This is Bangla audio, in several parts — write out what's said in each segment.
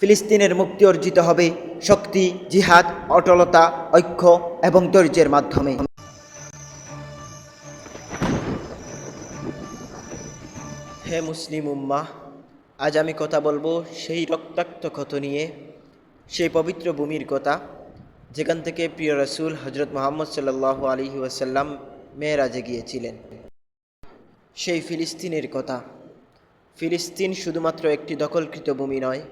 ফিলিস্তিনের মুক্তি অর্জিত হবে শক্তি, জিহাদ, অটলতা, ঐক্য এবং ধৈর্যের মাধ্যমে। হে মুসলিম উম্মা আজ আমি কথা বলব সেই রক্তাক্ত ক্ষত নিয়ে, সেই পবিত্র ভূমির কথা, যেখান থেকে প্রিয় রসুল হজরত মোহাম্মদ সাল্লাহ আলী ওয়াসাল্লাম মেয়েরাজে গিয়েছিলেন। সেই ফিলিস্তিনের কথা। ফিলিস্তিন শুধুমাত্র একটি দখলকৃত ভূমি নয়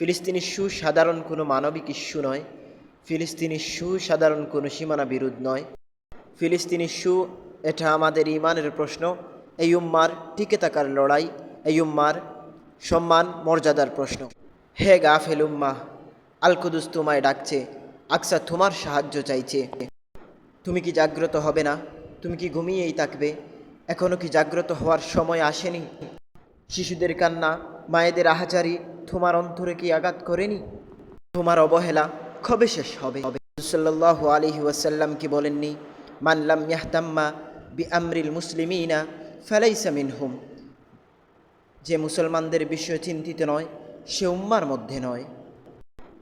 ফিলিস্তিন ইস্যু সাধারণ কোনো মানবিক ইস্যু নয়, ফিলিস্তিন ইস্যু সাধারণ কোনো সীমানা বিরোধ নয়। ফিলিস্তিন ইস্যু এটা আমাদের ইমানের প্রশ্ন, এই উম্মার টিকে থাকার লড়াই, এই উম্মার সম্মান, মর্যাদার প্রশ্ন। হে গাফেল উম্মা আলকুদুস তোমায় ডাকছে, আকসা তোমার সাহায্য চাইছে। তুমি কি জাগ্রত হবে না? তুমি কি ঘুমিয়েই থাকবে? এখনও কি জাগ্রত হওয়ার সময় আসেনি? শিশুদের কান্না, মায়েদের আহাজারি তোমার অন্তরে কি আঘাত করেনি? তোমার অবহেলা কবে শেষ হবে? সাল্লাহ আলহি ওয়াসাল্লাম কি বলেননি? মানলাম ইয়াহতাম্মা বি আমরিল মুসলিমিনা ফেলাইসামিন হুম যে মুসলমানদের বিষয়ে চিন্তিত নয়, সে উম্মার মধ্যে নয়।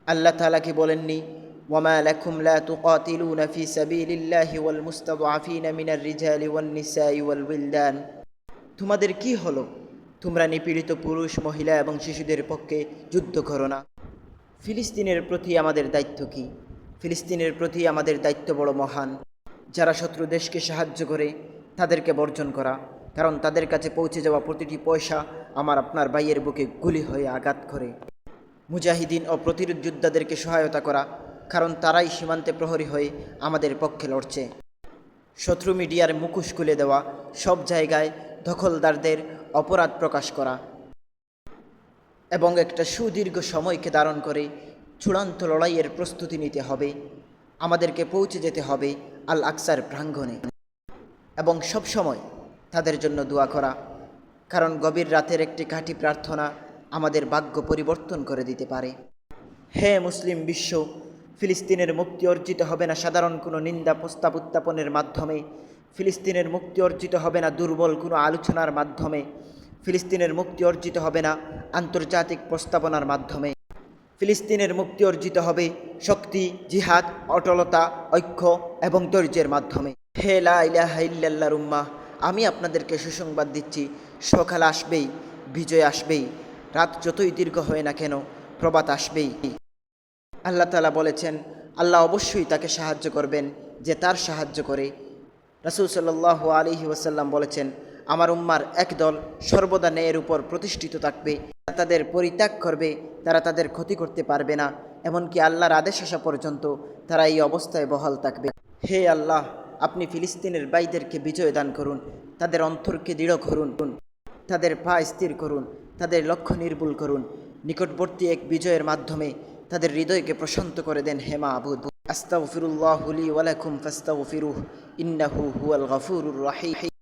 আল্লাহ তালা কি বলেননি? ওয়ামা লাকুম মিনার তোমাদের কি হলো? তোমরা নিপীড়িত পুরুষ, মহিলা এবং শিশুদের পক্ষে যুদ্ধ করো না। ফিলিস্তিনের প্রতি আমাদের দায়িত্ব কি? ফিলিস্তিনের প্রতি আমাদের দায়িত্ব বড় মহান। যারা শত্রু দেশকে সাহায্য করে, তাদেরকে বর্জন করা। কারণ তাদের কাছে পৌঁছে যাওয়া প্রতিটি পয়সা আমার আপনার ভাইয়ের বুকে গুলি হয়ে আঘাত করে। মুজাহিদিন ও প্রতিরোধ যোদ্ধাদেরকে সহায়তা করা, কারণ তারাই সীমান্তে প্রহরী হয়ে আমাদের পক্ষে লড়ছে। শত্রু মিডিয়ার মুখোশ খুলে দেওয়া, সব জায়গায় দখলদারদের অপরাধ প্রকাশ করা এবং একটা সুদীর্ঘ সময়কে ধারণ করে চূড়ান্ত লড়াইয়ের প্রস্তুতি নিতে হবে। আমাদেরকে পৌঁছে যেতে হবে আল আকসার প্রাঙ্গণে এবং সব সময় তাদের জন্য দোয়া করা, কারণ গভীর রাতের একটি কাঠি প্রার্থনা আমাদের ভাগ্য পরিবর্তন করে দিতে পারে। হে মুসলিম বিশ্ব, ফিলিস্তিনের মুক্তি অর্জিত হবে না সাধারণ কোনো নিন্দা প্রস্তাব উত্থাপনের মাধ্যমে। ফিলিস্তিনের মুক্তি অর্জিত হবে না দুর্বল কোনো আলোচনার মাধ্যমে। ফিলিস্তিনের মুক্তি অর্জিত হবে না আন্তর্জাতিক প্রস্তাবনার মাধ্যমে। ফিলিস্তিনের মুক্তি অর্জিত হবে শক্তি, জিহাদ, অটলতা, ঐক্য এবং ধৈর্যের মাধ্যমে। হে লা ইলাহা ইল্লাল্লাহ রুম্মা আমি আপনাদেরকে সুসংবাদ দিচ্ছি। সকাল আসবেই, বিজয় আসবেই, রাত যতই দীর্ঘ হয় না কেন প্রবাত আসবেই। আল্লাহ তালা বলেছেন, আল্লাহ অবশ্যই তাকে সাহায্য করবেন যে তার সাহায্য করে। রাসুল সাল্লাহ আলিহি ওয়াসাল্লাম বলেছেন, আমার উম্মার একদল সর্বদা ন্যায়ের উপর প্রতিষ্ঠিত থাকবে। তাদের পরিত্যাগ করবে, তারা তাদের ক্ষতি করতে পারবে না। এমনকি আল্লাহর আদেশ আসা পর্যন্ত তারা এই অবস্থায় বহাল থাকবে। হে আল্লাহ, আপনি ফিলিস্তিনের বাইদেরকে বিজয় দান করুন, তাদের অন্তরকে দৃঢ় করুন, তাদের পা স্থির করুন, তাদের লক্ষ্য নির্ভুল করুন। নিকটবর্তী এক বিজয়ের মাধ্যমে তাদের হৃদয়কে প্রশান্ত করে দেন হেমা আবুদ أستغفر الله لي ولكم فاستغفروه إنه هو الغفور الرحيم.